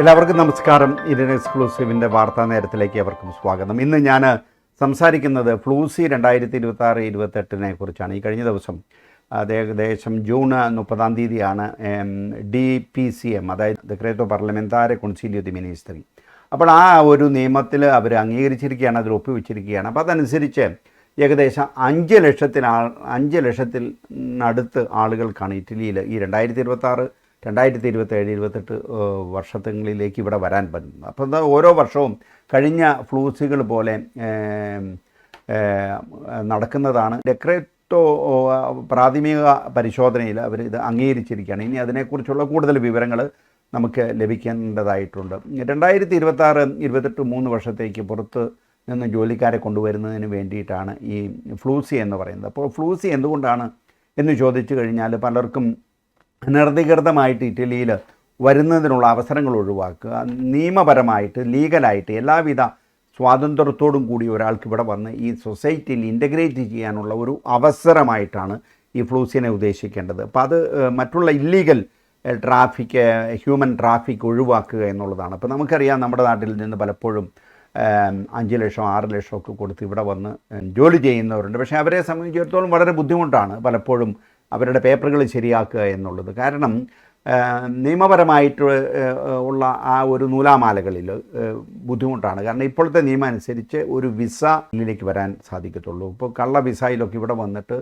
എല്ലാവർക്കും നമസ്കാരം. ഇന്ത്യൻ എക്സ്ക്ലൂസീവിന്റെ വാർത്താ നേരത്തിലേക്ക് അവർക്കും സ്വാഗതം. ഇന്ന് ഞാൻ സംസാരിക്കുന്നത് ഫ്ലൂസി രണ്ടായിരത്തി ഇരുപത്തി ആറ് ഇരുപത്തെട്ടിനെ കുറിച്ചാണ്. ഈ കഴിഞ്ഞ ദിവസം ഏകദേശം ജൂൺ മുപ്പതാം തീയതിയാണ് ഡി പി സി എം അതായത് ഡെക്രേറ്റോ പാർലമെന്താരെ കൊൺസീലിയോ ദി മിനിസ്റ്ററി അപ്പോൾ ആ ഒരു നിയമത്തിൽ അവർ അംഗീകരിച്ചിരിക്കുകയാണ് അതിൽ ഒപ്പുവെച്ചിരിക്കുകയാണ്. അപ്പോൾ അതനുസരിച്ച് ഏകദേശം അഞ്ച് ലക്ഷത്തിൽ ആൾ അഞ്ച് ലക്ഷത്തിൽ അടുത്ത് ആളുകൾക്കാണ് ഇറ്റലിയിൽ ഈ രണ്ടായിരത്തി ഇരുപത്താറ് രണ്ടായിരത്തി ഇരുപത്തേഴ് ഇരുപത്തെട്ട് വർഷങ്ങളിലേക്ക് ഇവിടെ വരാൻ പറ്റുന്നത് അപ്പോൾ എന്താ ഓരോ വർഷവും കഴിഞ്ഞ ഫ്ലൂസുകൾ പോലെ നടക്കുന്നതാണ്. ഡെക്രേറ്റോ പ്രാഥമിക പരിശോധനയിൽ അവർ ഇത് അംഗീകരിച്ചിരിക്കുകയാണ്. ഇനി അതിനെക്കുറിച്ചുള്ള കൂടുതൽ വിവരങ്ങൾ നമുക്ക് ലഭിക്കേണ്ടതായിട്ടുണ്ട്. രണ്ടായിരത്തി ഇരുപത്താറ് ഇരുപത്തെട്ട് മൂന്ന് വർഷത്തേക്ക് പുറത്ത് നിന്ന് ജോലിക്കാരെ കൊണ്ടുവരുന്നതിന് വേണ്ടിയിട്ടാണ് ഈ ഫ്ലൂസി എന്ന് പറയുന്നത്. അപ്പോൾ ഫ്ലൂസി എന്തുകൊണ്ടാണ് എന്ന് ചോദിച്ചു കഴിഞ്ഞാൽ പലർക്കും അനധികൃതമായിട്ട് ഇറ്റലിയിൽ വരുന്നതിനുള്ള അവസരങ്ങൾ ഒഴിവാക്കുക. നിയമപരമായിട്ട് ലീഗലായിട്ട് എല്ലാവിധ സ്വാതന്ത്ര്യത്തോടും കൂടി ഒരാൾക്ക് ഇവിടെ വന്ന് ഈ സൊസൈറ്റിയിൽ ഇന്റഗ്രേറ്റ് ചെയ്യാനുള്ള ഒരു അവസരമായിട്ടാണ് ഈ ഫ്ലൂസിനെ ഉദ്ദേശിക്കേണ്ടത്. അപ്പോൾ അത് മറ്റുള്ള ഇല്ലീഗൽ ട്രാഫിക് ഹ്യൂമൻ ട്രാഫിക് ഒഴിവാക്കുക എന്നുള്ളതാണ്. അപ്പോൾ നമുക്കറിയാം നമ്മുടെ നാട്ടിൽ നിന്ന് പലപ്പോഴും അഞ്ച് ലക്ഷം ആറ് ലക്ഷം ഒക്കെ കൊടുത്ത് ഇവിടെ വന്ന് ജോലി ചെയ്യുന്നവരുണ്ട്. പക്ഷേ അവരെ സംബന്ധിച്ചിടത്തോളം വളരെ ബുദ്ധിമുട്ടാണ് പലപ്പോഴും അവരുടെ പേപ്പറുകൾ ശരിയാക്കുക എന്നുള്ളത്. കാരണം നിയമപരമായിട്ട് ഉള്ള ആ ഒരു നൂലാമാലകളിൽ ബുദ്ധിമുട്ടാണ്. കാരണം ഇപ്പോഴത്തെ നിയമം അനുസരിച്ച് ഒരു വിസ ഇതിലേക്ക് വരാൻ സാധിക്കത്തുള്ളൂ. ഇപ്പോൾ കള്ള വിസയിലൊക്കെ ഇവിടെ വന്നിട്ട്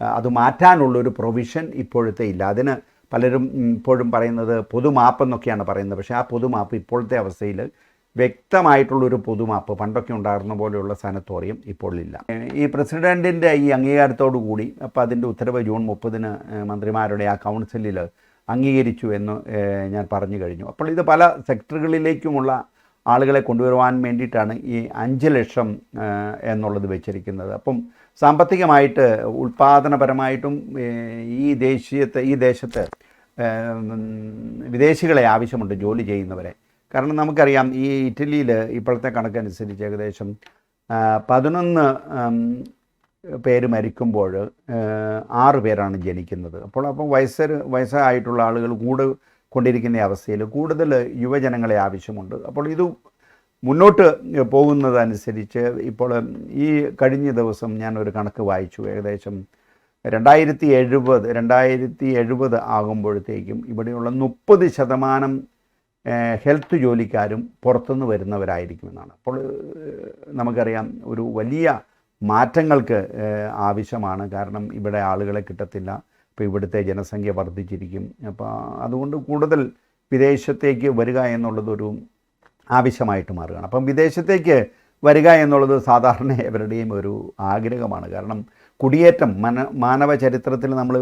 അത് മാറ്റാനുള്ളൊരു പ്രൊവിഷൻ ഇപ്പോഴത്തെ ഇല്ല. അതിന് പലരും ഇപ്പോഴും പറയുന്നത് പൊതുമാപ്പ് എന്നൊക്കെയാണ് പറയുന്നത്. പക്ഷേ ആ പൊതുമാപ്പ് ഇപ്പോഴത്തെ അവസ്ഥയിൽ വ്യക്തമായിട്ടുള്ളൊരു പൊതുമാപ്പ്. പണ്ടൊക്കെ ഉണ്ടായിരുന്ന പോലെയുള്ള സാനത്തോറിയം ഇപ്പോൾ ഇല്ല. ഈ പ്രസിഡന്റിന്റെ ഈ അംഗീകാരത്തോടു കൂടി അപ്പോൾ അതിന്റെ ഉത്തരവ് ജൂൺ മുപ്പതിന് മന്ത്രിമാരുടെ ആ കൗൺസിലിൽ അംഗീകരിച്ചു എന്ന് ഞാൻ പറഞ്ഞു കഴിഞ്ഞു. അപ്പോൾ ഇത് പല സെക്ടറുകളിലേക്കുമുള്ള ആളുകളെ കൊണ്ടുവരുവാൻ വേണ്ടിയിട്ടാണ് ഈ അഞ്ച് ലക്ഷം എന്നുള്ളത് വെച്ചിരിക്കുന്നത്. അപ്പം സാമ്പത്തികമായിട്ട് ഉൽപ്പാദനപരമായിട്ടും ഈ ദേശീയത്തെ ഈ ദേശത്ത് വിദേശികളെ ആവശ്യമുണ്ട് ജോലി ചെയ്യുന്നവരെ. കാരണം നമുക്കറിയാം ഈ ഇറ്റലിയിൽ ഇപ്പോഴത്തെ കണക്കനുസരിച്ച് ഏകദേശം പതിനൊന്ന് പേര് മരിക്കുമ്പോൾ ആറ് പേരാണ് ജനിക്കുന്നത്. അപ്പോൾ അപ്പം വയസ്സർ വയസ്സായിട്ടുള്ള ആളുകൾ കൂട് കൊണ്ടിരിക്കുന്ന അവസ്ഥയിൽ കൂടുതൽ യുവജനങ്ങളെ ആവശ്യമുണ്ട്. അപ്പോൾ ഇത് മുന്നോട്ട് പോകുന്നതനുസരിച്ച് ഇപ്പോൾ ഈ കഴിഞ്ഞ ദിവസം ഞാൻ ഒരു കണക്ക് വായിച്ചു. ഏകദേശം രണ്ടായിരത്തി എഴുപത് രണ്ടായിരത്തി എഴുപത് ആകുമ്പോഴത്തേക്കും ഇവിടെയുള്ള മുപ്പത് ശതമാനം ഹെൽത്ത് ജോലിക്കാരും പുറത്തുനിന്ന് വരുന്നവരായിരിക്കുമെന്നാണ്. അപ്പോൾ നമുക്കറിയാം ഒരു വലിയ മാറ്റങ്ങൾക്ക് ആവശ്യമാണ്. കാരണം ഇവിടെ ആളുകളെ കിട്ടത്തില്ല. ഇപ്പോൾ ഇവിടുത്തെ ജനസംഖ്യ വർദ്ധിച്ചിരിക്കും. അപ്പോൾ അതുകൊണ്ട് കൂടുതൽ വിദേശത്തേക്ക് വരിക എന്നുള്ളതൊരു ആവശ്യമായിട്ട് മാറുകയാണ്. അപ്പം വിദേശത്തേക്ക് വരിക എന്നുള്ളത് സാധാരണ എവരുടെയും ഒരു ആഗ്രഹമാണ്. കാരണം കുടിയേറ്റം മന മാനവ ചരിത്രത്തിൽ നമ്മൾ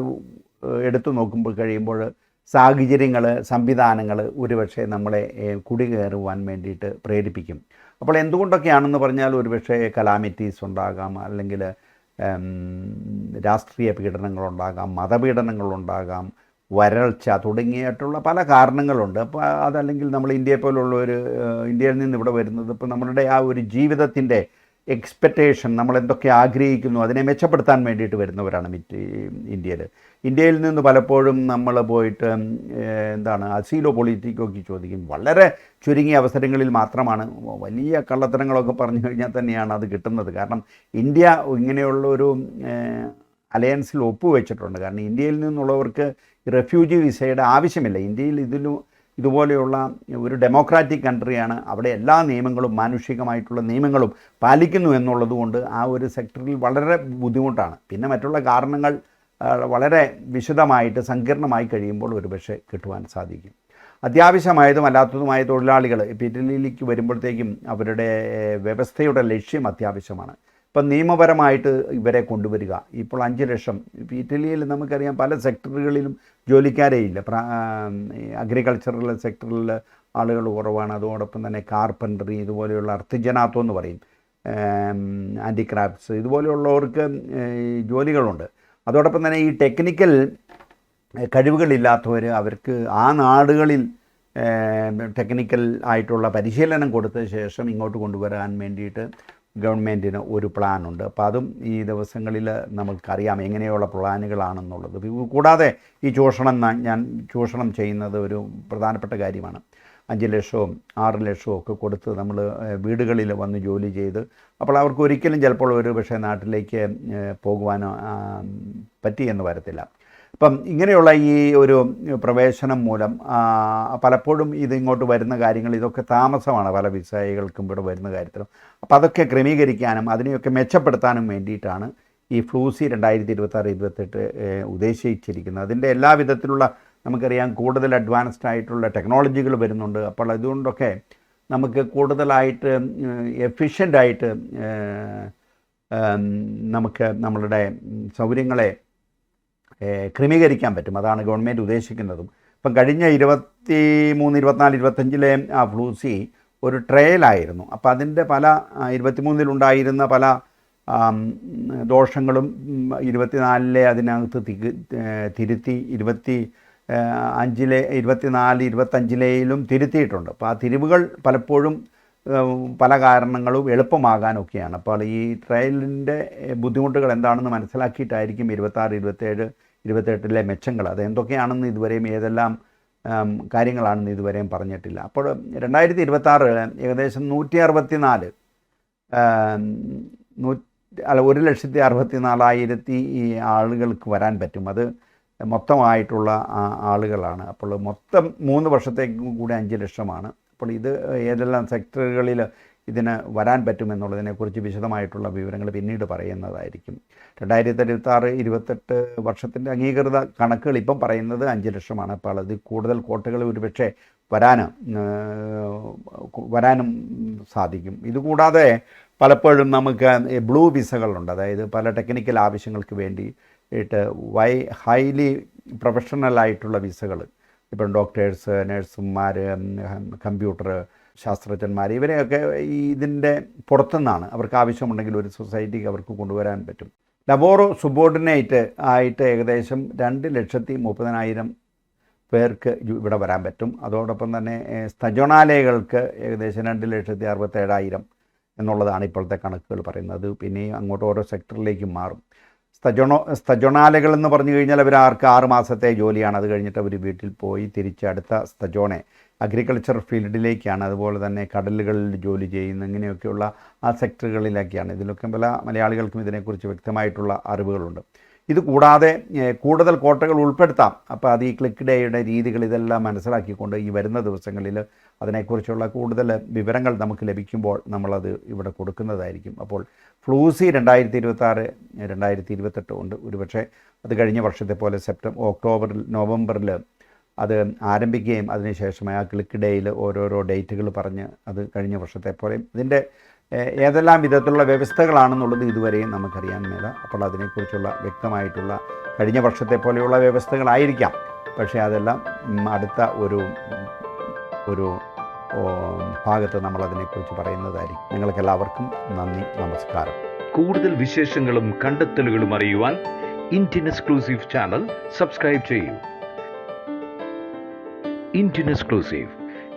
എടുത്തു നോക്കുമ്പോൾ കഴിയുമ്പോൾ സാഹചര്യങ്ങൾ സംവിധാനങ്ങൾ ഒരുപക്ഷെ നമ്മളെ കുടികയറുവാൻ വേണ്ടിയിട്ട് പ്രേരിപ്പിക്കും. അപ്പോൾ എന്തുകൊണ്ടൊക്കെയാണെന്ന് പറഞ്ഞാൽ ഒരുപക്ഷെ കലാമിറ്റീസ് ഉണ്ടാകാം അല്ലെങ്കിൽ രാഷ്ട്രീയ പീഡനങ്ങളുണ്ടാകാം മതപീഡനങ്ങളുണ്ടാകാം വരൾച്ച തുടങ്ങിയിട്ടുള്ള പല കാരണങ്ങളുണ്ട്. അപ്പോൾ അതല്ലെങ്കിൽ നമ്മൾ ഇന്ത്യയെ പോലുള്ള ഒരു ഇന്ത്യയിൽ നിന്ന് ഇവിടെ വരുന്നത് ഇപ്പോൾ നമ്മളുടെ ആ ഒരു ജീവിതത്തിന്റെ എക്സ്പെക്റ്റേഷൻ നമ്മൾ എന്തൊക്കെ ആഗ്രഹിക്കുന്നു അതിനെ മെച്ചപ്പെടുത്താൻ വേണ്ടിയിട്ട് വരുന്നവരാണ് ഇന്ത്യയിൽ ഇന്ത്യയിൽ നിന്ന് പലപ്പോഴും നമ്മൾ പോയിട്ട് എന്താണ് അസീലോ പൊളിറ്റിക്കൊക്കെ ചോദിക്കും. വളരെ ചുരുങ്ങിയ അവസരങ്ങളിൽ മാത്രമാണ് വലിയ കള്ളത്തരങ്ങളൊക്കെ പറഞ്ഞു കഴിഞ്ഞാൽ തന്നെയാണ് അത് കിട്ടുന്നത്. കാരണം ഇന്ത്യ ഇങ്ങനെയുള്ള ഒരു അലയൻസിൽ ഒപ്പുവെച്ചിട്ടുണ്ട്. കാരണം ഇന്ത്യയിൽ നിന്നുള്ളവർക്ക് റെഫ്യൂജി വിസയുടെ ആവശ്യമില്ല. ഇന്ത്യയിൽ ഇതിലും ഇതുപോലെയുള്ള ഒരു ഡെമോക്രാറ്റിക് കൺട്രിയാണ്. അവിടെ എല്ലാ നിയമങ്ങളും മാനുഷികമായിട്ടുള്ള നിയമങ്ങളും പാലിക്കുന്നു എന്നുള്ളതുകൊണ്ട് ആ ഒരു സെക്ടറിൽ വളരെ ബുദ്ധിമുട്ടാണ്. പിന്നെ മറ്റുള്ള കാരണങ്ങൾ വളരെ വിശദമായിട്ട് സങ്കീർണമായി കഴിയുമ്പോൾ ഒരുപക്ഷെ കിട്ടുവാൻ സാധിക്കും. അത്യാവശ്യമായതും അല്ലാത്തതുമായ തൊഴിലാളികൾ ഇപ്പോൾ ഇറ്റലിയിലേക്ക് വരുമ്പോഴത്തേക്കും അവരുടെ വ്യവസ്ഥയുടെ ലക്ഷ്യം അത്യാവശ്യമാണ്. ഇപ്പം നിയമപരമായിട്ട് ഇവരെ കൊണ്ടുവരിക. ഇപ്പോൾ അഞ്ച് ലക്ഷം. ഇപ്പോൾ ഇറ്റലിയിൽ നമുക്കറിയാം പല സെക്ടറുകളിലും ജോലിക്കാരേ ഇല്ല. അഗ്രികൾച്ചറൽ സെക്ടറിൽ ആളുകൾ കുറവാണ്. അതോടൊപ്പം തന്നെ കാർപ്പൻട്രി ഇതുപോലെയുള്ള അർത്ഥജനാത്വം എന്ന് പറയും. ആന്റിക്രാഫ്റ്റ്സ് ഇതുപോലെയുള്ളവർക്ക് ജോലികളുണ്ട്. അതോടൊപ്പം തന്നെ ഈ ടെക്നിക്കൽ കഴിവുകളില്ലാത്തവർ അവർക്ക് ആ നാടുകളിൽ ടെക്നിക്കൽ ആയിട്ടുള്ള പരിശീലനം കൊടുത്ത ശേഷം ഇങ്ങോട്ട് കൊണ്ടുവരാൻ വേണ്ടിയിട്ട് ഗവൺമെന്റിന് ഒരു പ്ലാനുണ്ട്. അപ്പോൾ അതും ഈ ദിവസങ്ങളിൽ നമുക്കറിയാം എങ്ങനെയുള്ള പ്ലാനുകളാണെന്നുള്ളത്. കൂടാതെ ഈ ചൂഷണം ഞാൻ ചൂഷണം ചെയ്യുന്നത് ഒരു പ്രധാനപ്പെട്ട കാര്യമാണ്. അഞ്ച് ലക്ഷവും ആറ് ലക്ഷവും ഒക്കെ കൊടുത്ത് നമ്മൾ വീടുകളിൽ വന്ന് ജോലി ചെയ്ത് അപ്പോൾ അവർക്ക് ഒരിക്കലും ചിലപ്പോൾ ഒരു പക്ഷേ നാട്ടിലേക്ക് പോകുവാനോ പറ്റിയെന്ന് വരത്തില്ല. അപ്പം ഇങ്ങനെയുള്ള ഈ ഒരു പ്രവേശനം മൂലം പലപ്പോഴും ഇതിങ്ങോട്ട് വരുന്ന കാര്യങ്ങൾ ഇതൊക്കെ താമസമാണ് പല വിസയകൾക്കും ഇവിടെ വരുന്ന കാര്യത്തിലും. അപ്പോൾ അതൊക്കെ ക്രമീകരിക്കാനും അതിനെയൊക്കെ മെച്ചപ്പെടുത്താനും വേണ്ടിയിട്ടാണ് ഈ ഫ്ലൂസി രണ്ടായിരത്തി ഇരുപത്താറ് ഇരുപത്തെട്ട് ഉദ്ദേശിച്ചിരിക്കുന്നത്. അതിന്റെ എല്ലാ വിധത്തിലുള്ള നമുക്കറിയാം കൂടുതൽ അഡ്വാൻസ്ഡ് ആയിട്ടുള്ള ടെക്നോളജികൾ വരുന്നുണ്ട്. അപ്പോൾ അതുകൊണ്ടൊക്കെ നമുക്ക് കൂടുതലായിട്ട് എഫിഷ്യന്റായിട്ട് നമുക്ക് നമ്മളുടെ സൗകര്യങ്ങളെ ക്രമീകരിക്കാൻ പറ്റും. അതാണ് ഗവൺമെന്റ് ഉദ്ദേശിക്കുന്നതും. ഇപ്പം കഴിഞ്ഞ ഇരുപത്തി മൂന്ന് ഇരുപത്തിനാല് ഇരുപത്തഞ്ചിലെ ആ ഫ്ലൂസി ഒരു ട്രയലായിരുന്നു അപ്പോൾ അതിന്റെ പല ഇരുപത്തിമൂന്നിലുണ്ടായിരുന്ന പല ദോഷങ്ങളും ഇരുപത്തിനാലിലെ അതിനകത്ത് തിരുത്തി ഇരുപത്തി അഞ്ചിലെ ഇരുപത്തിനാല് ഇരുപത്തഞ്ചിലെയിലും തിരുത്തിയിട്ടുണ്ട്. അപ്പോൾ ആ തിരിവുകൾ പലപ്പോഴും പല കാരണങ്ങളും എളുപ്പമാകാനൊക്കെയാണ്. അപ്പോൾ ഈ ട്രയലിന്റെ ബുദ്ധിമുട്ടുകൾ എന്താണെന്ന് മനസ്സിലാക്കിയിട്ടായിരിക്കും ഇരുപത്താറ് ഇരുപത്തേഴ് ഇരുപത്തെട്ടിലെ മെച്ചങ്ങൾ അത് എന്തൊക്കെയാണെന്ന് ഇതുവരെയും ഏതെല്ലാം കാര്യങ്ങളാണെന്ന് ഇതുവരെയും പറഞ്ഞിട്ടില്ല. അപ്പോൾ രണ്ടായിരത്തി ഇരുപത്താറ് ഏകദേശം നൂറ്റി അറുപത്തി നാല് നൂ അല്ല ഒരു ലക്ഷത്തി അറുപത്തി നാലായിരത്തി ഈ ആളുകൾക്ക് വരാൻ പറ്റും. അത് മൊത്തമായിട്ടുള്ള ആളുകളാണ്. അപ്പോൾ മൊത്തം മൂന്ന് വർഷത്തേക്കും കൂടി അഞ്ച് ലക്ഷമാണ്. അപ്പോൾ ഇത് ഏതെല്ലാം സെക്ടറുകളിൽ ഇതിന് വരാൻ പറ്റുമെന്നുള്ളതിനെക്കുറിച്ച് വിശദമായിട്ടുള്ള വിവരങ്ങൾ പിന്നീട് പറയുന്നതായിരിക്കും. രണ്ടായിരത്തി ഇരുപത്തി ആറ് ഇരുപത്തെട്ട് വർഷത്തിന്റെ അംഗീകൃത കണക്കുകൾ ഇപ്പം പറയുന്നത് അഞ്ച് ലക്ഷമാണ്. അപ്പോൾ അതിൽ കൂടുതൽ കോട്ടകൾ ഒരുപക്ഷെ വരാനും വരാനും സാധിക്കും. ഇതുകൂടാതെ പലപ്പോഴും നമുക്ക് ബ്ലൂ വിസകളുണ്ട്. അതായത് പല ടെക്നിക്കൽ ആവശ്യങ്ങൾക്ക് വേണ്ടി ഇട്ട് വൈ ഹൈലി പ്രൊഫഷണൽ ആയിട്ടുള്ള വിസകൾ. ഇപ്പം ഡോക്ടേഴ്സ് നഴ്സുമാർ കമ്പ്യൂട്ടർ ശാസ്ത്രജ്ഞന്മാർ. ഇവരെയൊക്കെ ഈ ഇതിന്റെ പുറത്തുനിന്നാണ് അവർക്ക് ആവശ്യമുണ്ടെങ്കിൽ ഒരു സൊസൈറ്റിക്ക് അവർക്ക് കൊണ്ടുവരാൻ പറ്റും. ലബോറോ സുബോർഡിനേറ്റ് ആയിട്ട് ഏകദേശം രണ്ട് ലക്ഷത്തി മുപ്പതിനായിരം പേർക്ക് ഇവിടെ വരാൻ പറ്റും. അതോടൊപ്പം തന്നെ സ്തജോണാലയകൾക്ക് ഏകദേശം രണ്ട് ലക്ഷത്തി അറുപത്തേഴായിരം എന്നുള്ളതാണ് ഇപ്പോഴത്തെ കണക്കുകൾ പറയുന്നത്. പിന്നെയും അങ്ങോട്ട് ഓരോ സെക്ടറിലേക്കും മാറും. സ്ഥജോണോ സ്തജോണാലകൾ എന്ന് പറഞ്ഞു കഴിഞ്ഞാൽ അവർ ആർക്ക് ആറ് മാസത്തെ ജോലിയാണ്. അത് കഴിഞ്ഞിട്ട് അവർ വീട്ടിൽ പോയി തിരിച്ച് അടുത്ത സ്തജോണെ അഗ്രികൾച്ചർ ഫീൽഡിലേക്കാണ്. അതുപോലെ തന്നെ കടലുകളിൽ ജോലി ചെയ്യുന്ന ഇങ്ങനെയൊക്കെയുള്ള ആ സെക്ടറുകളിലൊക്കെയാണ്. ഇതിലൊക്കെ പല മലയാളികൾക്കും ഇതിനെക്കുറിച്ച് വ്യക്തമായിട്ടുള്ള അറിവുകളുണ്ട്. ഇത് കൂടാതെ കൂടുതൽ കോട്ടകൾ ഉൾപ്പെടുത്താം. അപ്പോൾ അത് ഈ ക്ലിക്ക് ഡേയുടെ രീതികൾ ഇതെല്ലാം മനസ്സിലാക്കിക്കൊണ്ട് ഈ വരുന്ന ദിവസങ്ങളിൽ അതിനെക്കുറിച്ചുള്ള കൂടുതൽ വിവരങ്ങൾ നമുക്ക് ലഭിക്കുമ്പോൾ നമ്മളത് ഇവിടെ കൊടുക്കുന്നതായിരിക്കും. അപ്പോൾ ഫ്ലൂസി രണ്ടായിരത്തി ഇരുപത്താറ് രണ്ടായിരത്തി ഇരുപത്തെട്ട് ഉണ്ട്. ഒരുപക്ഷെ അത് കഴിഞ്ഞ വർഷത്തെ പോലെ സെപ്റ്റംബർ ഒക്ടോബറിൽ നവംബറിൽ അത് ആരംഭിക്കുകയും അതിനുശേഷം ക്ലിക്ക് ഡേയിൽ ഓരോരോ ഡേറ്റുകൾ പറഞ്ഞ് അത് കഴിഞ്ഞ വർഷത്തെ പോലെയും ഇതിന്റെ ഏതെല്ലാം വിധത്തിലുള്ള വ്യവസ്ഥകളാണെന്നുള്ളത് ഇതുവരെയും നമുക്കറിയാൻ മേല. അപ്പോൾ അതിനെക്കുറിച്ചുള്ള വ്യക്തമായിട്ടുള്ള കഴിഞ്ഞ വർഷത്തെ പോലെയുള്ള വ്യവസ്ഥകളായിരിക്കാം. പക്ഷേ അതെല്ലാം അടുത്ത ഒരു ഒരു ഭാഗത്ത് നമ്മൾ അതിനെക്കുറിച്ച് പറയുന്നതായിരിക്കും. നിങ്ങൾക്ക് എല്ലാവർക്കും നന്ദി നമസ്കാരം. കൂടുതൽ വിശേഷങ്ങളും കണ്ടെത്തലുകളും അറിയുവാൻ ഇന്ത്യൻ എക്സ്ക്ലൂസീവ് ചാനൽ സബ്സ്ക്രൈബ് ചെയ്യൂ. Indian exclusive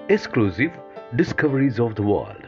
exclusive discoveries of the world